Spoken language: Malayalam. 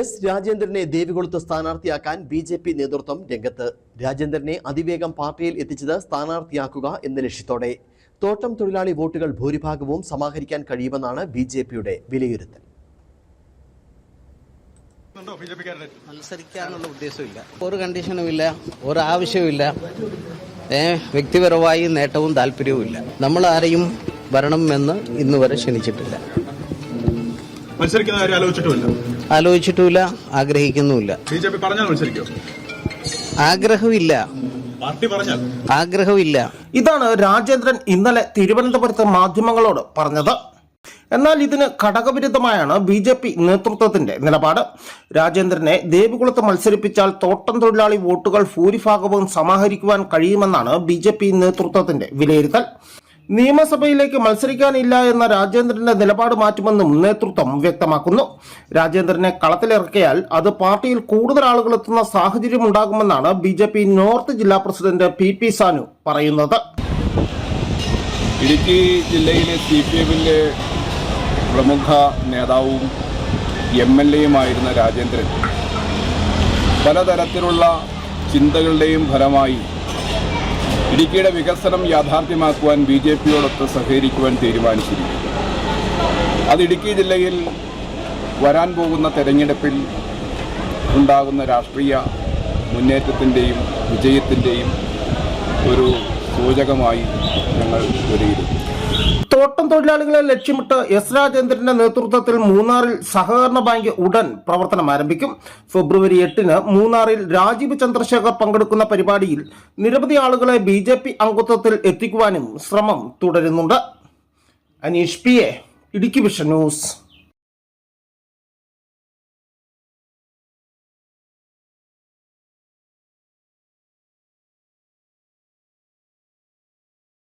എസ് രാജേന്ദ്രനെ ദേവികുളത്ത് സ്ഥാനാർത്ഥിയാക്കാൻ ബി ജെ പി നേതൃത്വം രംഗത്ത്. രാജേന്ദ്രനെ അതിവേഗം പാർട്ടിയിൽ എത്തിച്ചത് സ്ഥാനാർത്ഥിയാക്കുക എന്ന ലക്ഷ്യത്തോടെ. തോട്ടം തൊഴിലാളി വോട്ടുകൾ ഭൂരിഭാഗവും സമാഹരിക്കാൻ കഴിയുമെന്നാണ് ബി ജെ പിയുടെ വിലയിരുത്തൽ. മത്സരിക്കാനുള്ള ഉദ്ദേശമില്ല ഒരു കണ്ടീഷനും ഇല്ല ഒരു ആവശ്യവുമില്ല. വ്യക്തിപരമായി നേട്ടവും താല്പര്യവും ഇല്ല നമ്മൾ ആരെയും വരണം എന്ന് ഇന്ന് വരെ ക്ഷണിച്ചിട്ടില്ല. മത്സരിക്കുന്ന കാര്യം ആലോചിച്ചിട്ടുമില്ല. ആലോചിച്ചിട്ടുമില്ല ആഗ്രഹിക്കുന്നുമില്ല. ബി ജെ പി പറഞ്ഞാൽ മത്സരിക്കോ ആഗ്രഹമില്ല. പാർട്ടി പറഞ്ഞാൽ. ആഗ്രഹമില്ല. ഇതാണ് രാജേന്ദ്രൻ ഇന്നലെ തിരുവനന്തപുരത്ത് മാധ്യമങ്ങളോട് പറഞ്ഞത്. എന്നാൽ ഇതിന് ഘടകവിരുദ്ധമായാണ് ബി ജെ പി നേതൃത്വത്തിന്റെ നിലപാട്. രാജേന്ദ്രനെ ദേവികുളത്ത് മത്സരിപ്പിച്ചാൽ തോട്ടം തൊഴിലാളി വോട്ടുകൾ ഭൂരിഭാഗവും സമാഹരിക്കുവാൻ കഴിയുമെന്നാണ് ബി ജെ പി നേതൃത്വത്തിന്റെ വിലയിരുത്തൽ. നിയമസഭയിലേക്ക് മത്സരിക്കാനില്ല എന്ന രാജേന്ദ്രന്റെ നിലപാട് മാറ്റുമെന്നും നേതൃത്വം വ്യക്തമാക്കുന്നു. രാജേന്ദ്രനെ കളത്തിലിറക്കിയാൽ അത് പാർട്ടിയിൽ കൂടുതൽ ആളുകൾ എത്തുന്ന സാഹചര്യം ഉണ്ടാകുമെന്നാണ് ബി ജെ പി നോർത്ത് ജില്ലാ പ്രസിഡന്റ് പി പി സാനു പറയുന്നത്. ഇടുക്കി ജില്ലയിലെ സി പി എമ്മിന്റെ പ്രമുഖ നേതാവും എം എൽ എയുമായിരുന്ന രാജേന്ദ്രൻ പലതരത്തിലുള്ള ചിന്തകളുടെയും ഫലമായി ഇടുക്കിയുടെ വികസനം യാഥാർത്ഥ്യമാക്കുവാൻ ബി ജെ പിയോടൊത്ത് സഹകരിക്കുവാൻ തീരുമാനിച്ചിരിക്കുന്നു. അത് ഇടുക്കി ജില്ലയിൽ വരാൻ പോകുന്ന തെരഞ്ഞെടുപ്പിൽ ഉണ്ടാകുന്ന രാഷ്ട്രീയ മുന്നേറ്റത്തിന്റെയും വിജയത്തിന്റെയും ഒരു സൂചകമായി ഞങ്ങൾ വിലയിരുത്തുന്നു. തോട്ടം തൊഴിലാളികളെ ലക്ഷ്യമിട്ട് എസ് രാജേന്ദ്രന്റെ നേതൃത്വത്തിൽ മൂന്നാറിൽ സഹകരണ ബാങ്ക് ഉടൻ പ്രവർത്തനം ആരംഭിക്കും. ഫെബ്രുവരി എട്ടിന് മൂന്നാറിൽ രാജീവ് ചന്ദ്രശേഖർ പങ്കെടുക്കുന്ന പരിപാടിയിൽ നിരവധി ആളുകളെ ബി ജെ പി അംഗത്വത്തിൽ എത്തിക്കുവാനും ശ്രമം തുടരുന്നുണ്ട്. Aneesh P A Idukki vision news.